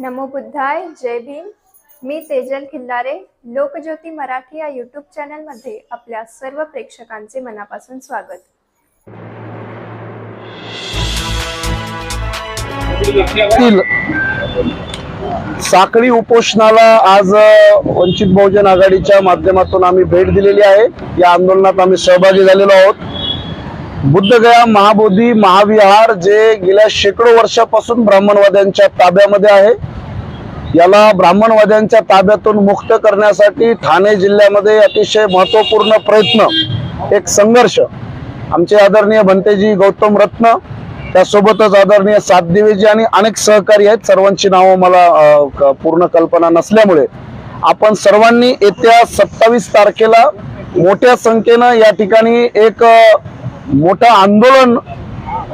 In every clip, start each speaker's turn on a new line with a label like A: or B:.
A: नमो बुद्धाय जय भीम. मी तेजल खिल्लारे लोकज्योती मराठी या यूट्यूब चॅनलमध्ये आपल्या सर्व प्रेक्षकांचे मनापासून स्वागत.
B: साखळी उपोषणाला आज वंचित बहुजन आघाडीच्या माध्यमातून आम्ही भेट दिलेली आहे. या आंदोलनात आम्ही सहभागी झालेलो आहोत. बुद्धगया महाबोधी महाविहार जे गेल्या शेकडो वर्षापासून ब्राह्मणवाद्यांच्या ताब्यामध्ये आहे याला ब्राह्मणवाद्यांच्या ताब्यातून मुक्त करण्यासाठी ठाणे जिल्ह्यामध्ये अतिशय महत्त्वपूर्ण प्रयत्न एक संघर्ष. आमचे आदरणीय भंतेजी गौतम रत्न त्यासोबतच आदरणीय सातदेवीजी आणि अनेक सहकारी आहेत सर्वांची नावं मला पूर्ण कल्पना नसल्यामुळे. आपण सर्वांनी येत्या सत्तावीस तारखेला मोठ्या संख्येनं या ठिकाणी एक मोठं आंदोलन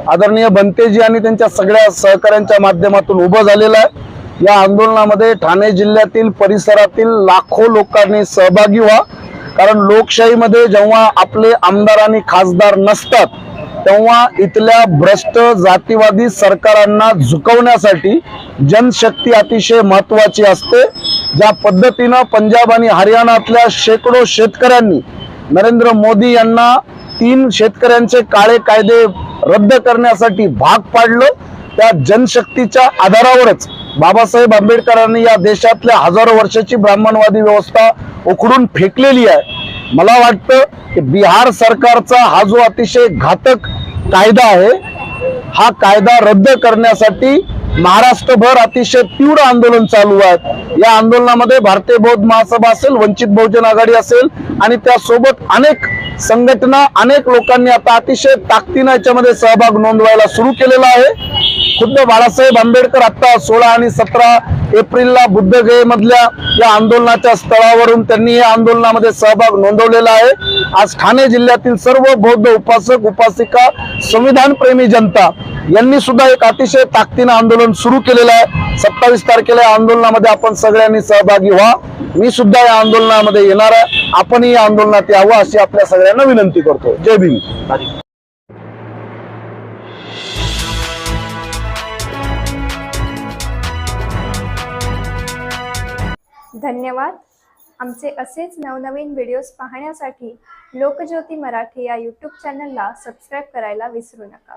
B: आदरणीय बनतेजी आणि त्यांच्या सगळ्या सहकाऱ्यांच्या माध्यमातून उभं झालेलं आहे. या आंदोलनामध्ये ठाणे जिल्ह्यातील परिसरातील लाखो लोकांनी सहभागी व्हा. कारण लोकशाहीमध्ये जेव्हा आपले आमदार आणि खासदार नसतात तेव्हा इथल्या भ्रष्ट जातीवादी सरकारांना झुकवण्यासाठी जनशक्ती अतिशय महत्वाची असते. ज्या पद्धतीनं पंजाब आणि हरियाणातल्या शेकडो शेतकऱ्यांनी नरेंद्र मोदी यांना तीन शेतकऱ्यांचे काळे कायदे रद्द करण्यासाठी भाग पाडलं त्या जनशक्तीच्या आधारावरच बाबासाहेब आंबेडकरांनी या देशातल्या हजारो वर्षाची ब्राह्मणवादी व्यवस्था उखडून फेकलेली आहे. मला वाटतं की बिहार सरकारचा हा जो अतिशय घातक कायदा आहे हा कायदा रद्द करण्यासाठी महाराष्ट्रभर अतिशय तीव्र आंदोलन चालू आहे. या आंदोलनामध्ये भारतीय बौद्ध महासभा असेल वंचित बहुजन आघाडी असेल आणि त्यासोबत अनेक संघटना अनेक लोकांनी आता अतिशय ताकदीनं याच्यामध्ये सहभाग नोंदवायला सुरू केलेला आहे. खुद्द बाळासाहेब आंबेडकर आता सोळा आणि सतरा एप्रिलला बुद्धगये मधल्या या आंदोलनाच्या स्थळावरून त्यांनी या आंदोलनामध्ये सहभाग नोंदवलेला आहे. आज ठाणे जिल्ह्यातील सर्व बौद्ध उपासक उपासिका संविधान प्रेमी जनता यांनी सुद्धा एक अतिशय ताकदीनं आंदोलन सुरू केलेलं आहे. सत्तावीस तारखेला या आंदोलनामध्ये आपण सगळ्यांनी सहभागी व्हा. मी सुद्धा या आंदोलनामध्ये येणार आहे. आपणही या आंदोलनात यावं अशी आपल्या सगळ्यांना विनंती करतो. जय भीम.
A: धन्यवाद. आमचे असेच नवनवीन व्हिडिओज पाहण्यासाठी लोकज्योती मराठी या यूट्यूब चॅनलला सबस्क्राईब करायला विसरू नका.